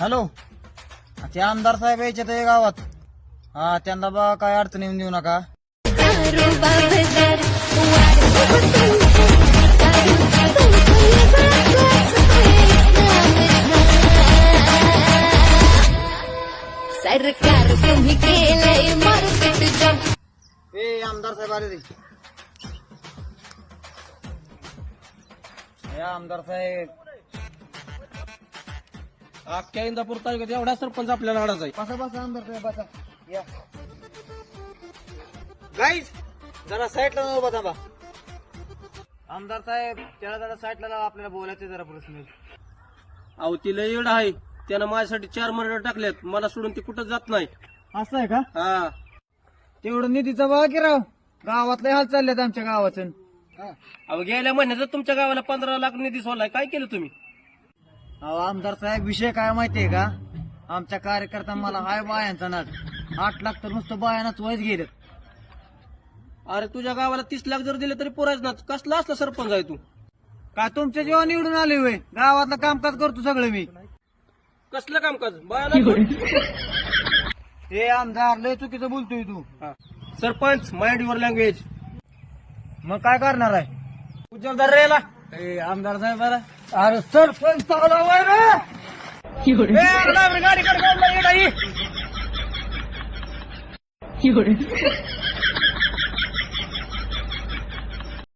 Hello. ते आमदार साहेब यायचे ते गावात. हा त्यांना बा काय अडचण येऊन देऊ नका. सरकार तुम्ही केलंय मार्केट जम. ए आमदार साहेब आले रे. या आमदार साहेब. अख्ख्या इंदापूर तालुक्यात एवढा सरपंच आपल्याला अडाच आहे. बसा बसा आमदार साहेब बसा. या. गाईज जरा साईडला जाऊ बसा बा आमदार साहेब त्याला जरा साईडला लावा आपल्याला बोलायचं जरा प्रश्न अहो ती लय एवढा आहे. त्यानं माझ्यासाठी चार मर्डर टाकल्यात. मला सोडून ती कुठं जात नाही. असं आहे का? हा. तेवढं निधीचा बघा की राव. गावातले हाल चाललेत आमच्या गावाचं. अहो गेल्या महिन्यात तुमच्या गावाला पंधरा लाख निधी सोडलाय काय केलं तुम्ही? अहो आमदार साहेब विषय काय माहितीये का? आमच्या कार्यकर्ता मला हाय बायांचा नाच आठ लाख तर नुसतं बायानाच वयच गेलं अरे तुझ्या गावाला तीस लाख जर दिले तरी पुरायच ना कसला असला सरपंच आहे तू? काय तुमच्या जेव्हा निवडून आले होय? गावातलं कामकाज करतो सगळं मी. कसलं कामकाज? बायाला हे आमदार लय चुकीचं बोलतोय तू. सरपंच माइंड युअर लँग्वेज मग काय करणार आहे? उज्ज्वल रेला आमदार साहेब अरे सरपंच चावला वय रे. गाडी गाडी.